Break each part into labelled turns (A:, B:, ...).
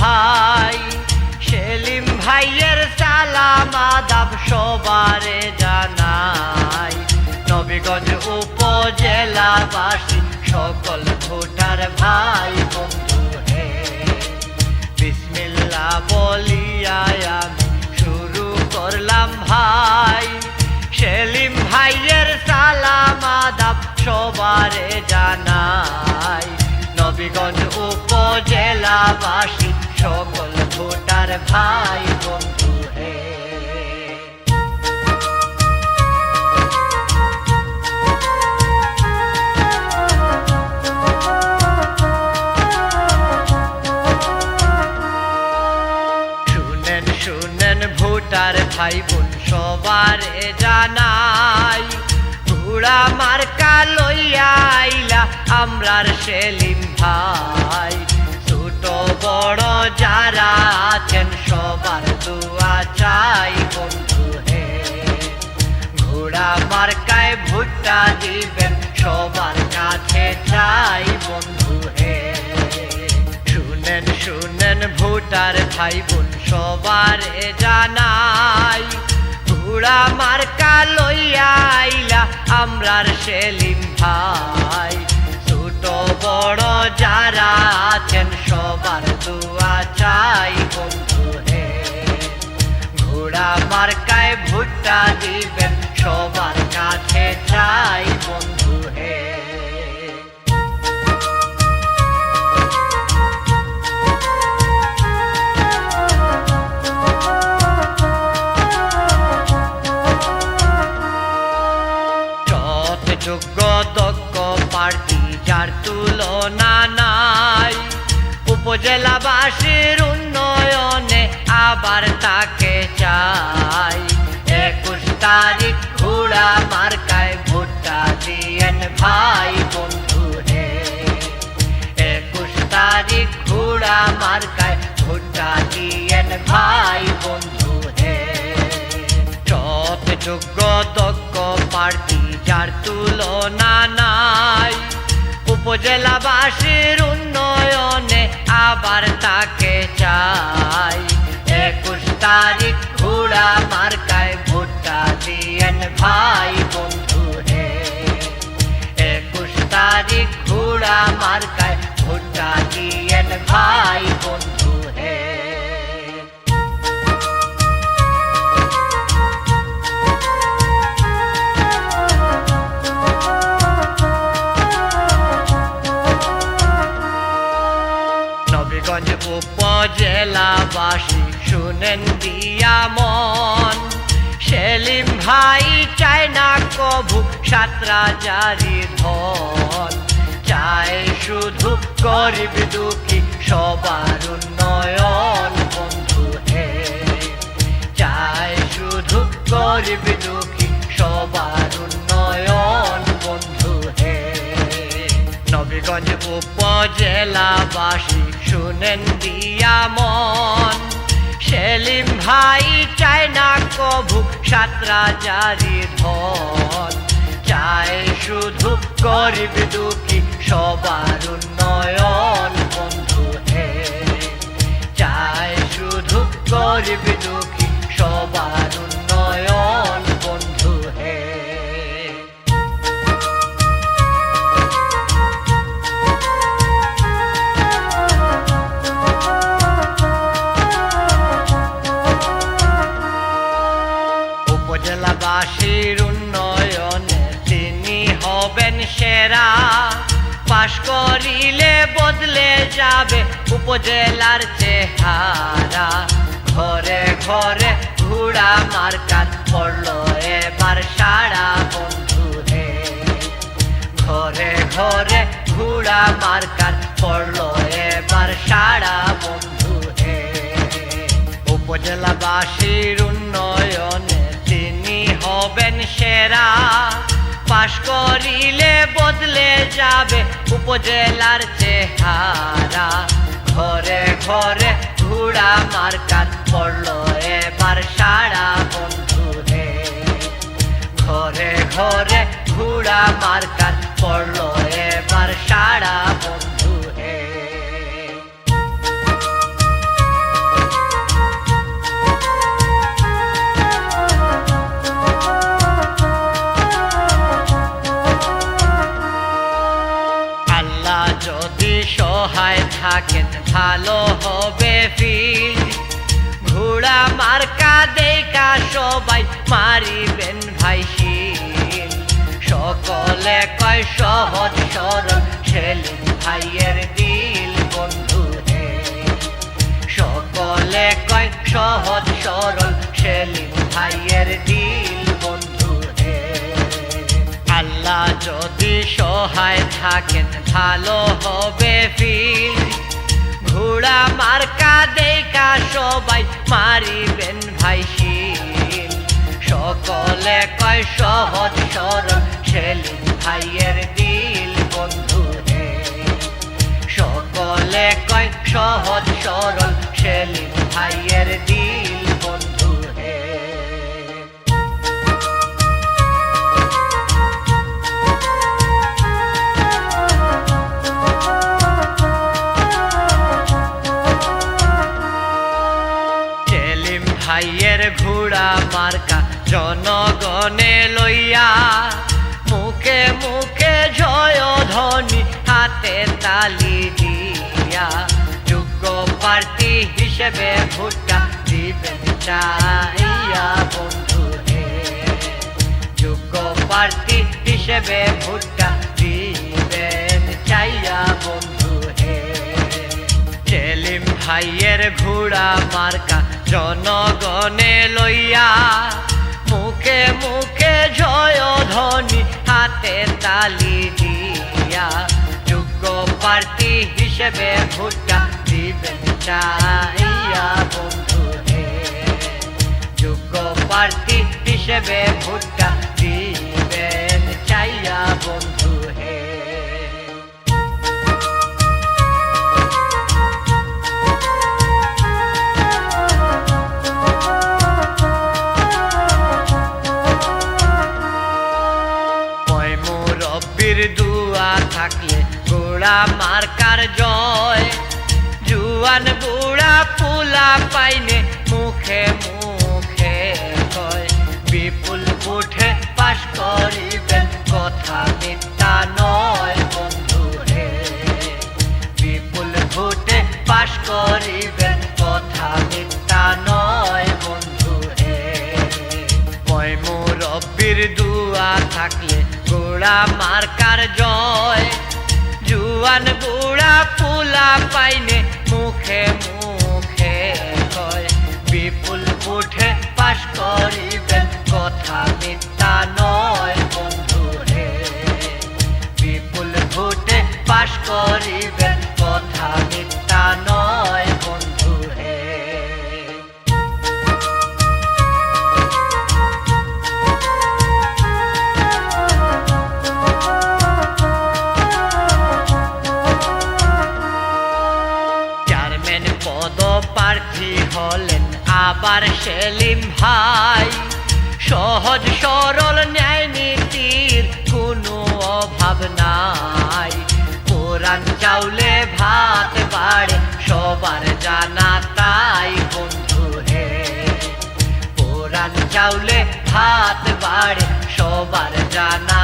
A: ভাই সেলিম ভাইয়ের সালাম আদাব সবারে জানাই। নবীগঞ্জ উপজেলাবাসী সকল ভোটার ভাই, বন্ধু হে। বিসমিল্লা বলিয়ায় আমি শুরু করলাম ভাই সেলিম ভাইয়ের সালাম আদাব সবারে জানাই। নবীগঞ্জ উপজেলাবাসী, সকল ভোটার ভাই বন্ধু হে। শুনেন শুনেন ভোটার ভাই বোন, সবারে জানাই, ঘোড়া মার্কা লইয়া আইলা, আমরার সেলিম ভাই, ছোট বড় যারা আছেন, সবার দোয়া চাই বন্ধু হে। ঘোড়া মার্কায় ভুট্টা দিবেন, সবার কাছে চাই বন্ধু হে। শুনেন শুনেন ভোটার ভাই বোন সবার জানাই, ঘোড়া মার্কা লইয়া আইলা আমরার সেলিম ভাই। ছোট বড় যারা আছেন, সবার দুয়া চাই বন্ধু হে ঘোড়া মার্কায় ভুট্টা দিবেন, সবার কাছে তুলনা নাই। উপজেলাবাসীর উন্নয়নে আবার তাকে চাই। একুশ তারিখ ঘোড়া মার্কায় ভোটটা দিয়েন ভাই বন্ধু হে একুশ তারিখ ঘোড়া মার্কায় ভোটটা দিয়েন ভাই বন্ধু হে সৎ যোগ্য দক্ষ প্রার্থী যার তুলনা নাই। উপজেলাবাসীর উন্নয়নে আবার তাকে চাই। একুশ তারিখ ঘোড়া মার্কায় ভোটটা দিয়েন ভাই বন্ধু রে একুশ তারিখ ঘোড়া মার্কায় ভোটটা দিয়েন ভাই বন্ধু উপজেলাবাসী শুনেন দিয়া মন। সেলিম ভাই চায় না কভু সাতরা জারি ধন। চায় শুধু গরিব দুঃখী, সবার উন্নয়ন, বন্ধু হে। চায় শুধু গরিব দুঃখী, সবার উন্নয়ন, বন্ধু হে। নবীগঞ্জ উপজেলাবাসী শুনেন দিয়া মন। সেলিম ভাই চায় না কভু সাতরা জারি ধন। চায় শুধু গরিব দুঃখী সবার উন্নয়ন, বন্ধু হে। চায় শুধু গরিব দুঃখী সবার উন্নয়ন যাবে উপজেলার চেহারা। ঘরে ঘরে ঘোড়া মার্কাত পড়ল এবার সারা বন্ধু হে ঘরে ঘরে ঘোড়া মার্কার পড়ল এবার সারা বন্ধু হে উপজেলাবাসীর উন্নয়নে তিনি হবেন সেরা। পাশ করিলে বদলে যাবে উপজেলার চেহারা। ঘরে ঘরে ঘুড়া মার্কাত পড়ল এবার সারা বন্ধু রে ঘরে ঘরে ঘুড়া মার্কার পড়ল এবার যদি সহায় থাকেন, ভালো হবে ফিল ঘোড়া মার্কা দেখা সবাই মারিবেন ভাই সকলে কয় সহজ সরল, সেলিম ভাইয়ের দিল বন্ধু হে। সকলে কয় সহজ সরল, সেলিম ভাইয়ের দিল যদি সহায় থাকেন, ভালো হবে ফিল ঘোড়া মার্কা দেখা সবাই মারিবেন ভাই শিল। সকলে কয় সহজ সরল, সেলিম ভাইয়ের দিল বন্ধু হে সকলে কয় সহজ সরল, সেলিম ভাইয়ের দিল মার্কা, জনগণে লইয়া মুখে মুখে জয় ধ্বনি হাতে তালি দিয়া যোগ্য প্রার্থী হিসেবে ভোটটা দিবেন চাইয়া বন্ধু হে যোগ্য প্রার্থী হিসেবে ভোটটা দিবেন চাইয়া বন্ধু হে সেলিম ভাইয়ের ঘোড়া মার্কা, জনগণে লইয়া হিসেবে ভোটটা দিবেন চাইয়া বন্ধু যোগ্য প্রার্থী হিসেবে ভোটটা জুয়ান বুড়া পুলা পাইনে, মুখে মুখে কয়, বিপুল উঠে পাশ করিবেন কথা মিথ্যা নয় বন্ধু হে বিপুল ভোটে পাশ করিবেন কথা মিথ্যা নয় বন্ধু হে কয়, মুরব্বির দুয়া থাকলে গোড়া মার্কার জয়। জুয়ান বুড়া পুলা পাইনে মুখে মুখে কয় বিপুল উঠে পাশ করিবেন কথা মিথ্যা নয়। হলেন আবার সেলিম ভাই। সহজ সরল ন্যায় নীতির কোনো অভাব নাই। কোরআন চাউলে ভাত বাড়ে, সবার জানা তাই বন্ধু হে। কোরআন চাউলে ভাত বাড়ে, সবার জানা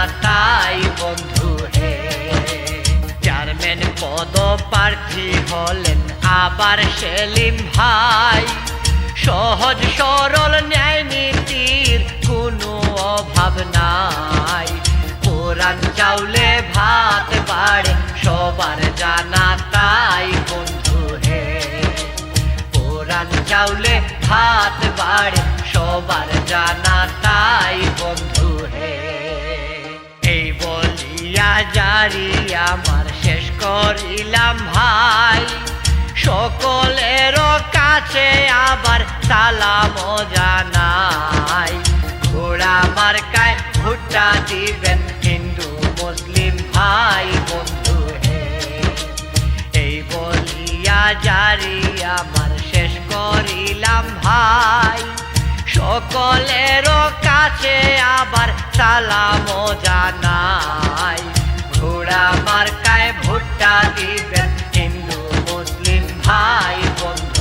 A: প্রার্থী হলেন আবার সেলিম ভাই। সহজ সরল ন্যায় নীতির কোনো অভাব নাই। কোরআন চাউলে ভাত বাড়ে, সবার জানা তাই বন্ধু হে। কোরআন চাউলে ভাত বাড়ে, সবার জানা তাই বন্ধু হে। এই বলিয়া জারি আমার করিলাম ভাই। সকলের কাছে আবার সালাম জানাই। ঘোড়া মার্কায় ভুট্টা দিবেন হিন্দু, মুসলিম ভাই, বন্ধু হে। এই বলিয়া জারি আমার শেষ করিলাম ভাই। সকলের কাছে আবার সালাম জানা ঘোড়া মার্কায় ভোটটা দিবেন। হিন্দু মুসলিম ভাই বন্ধু।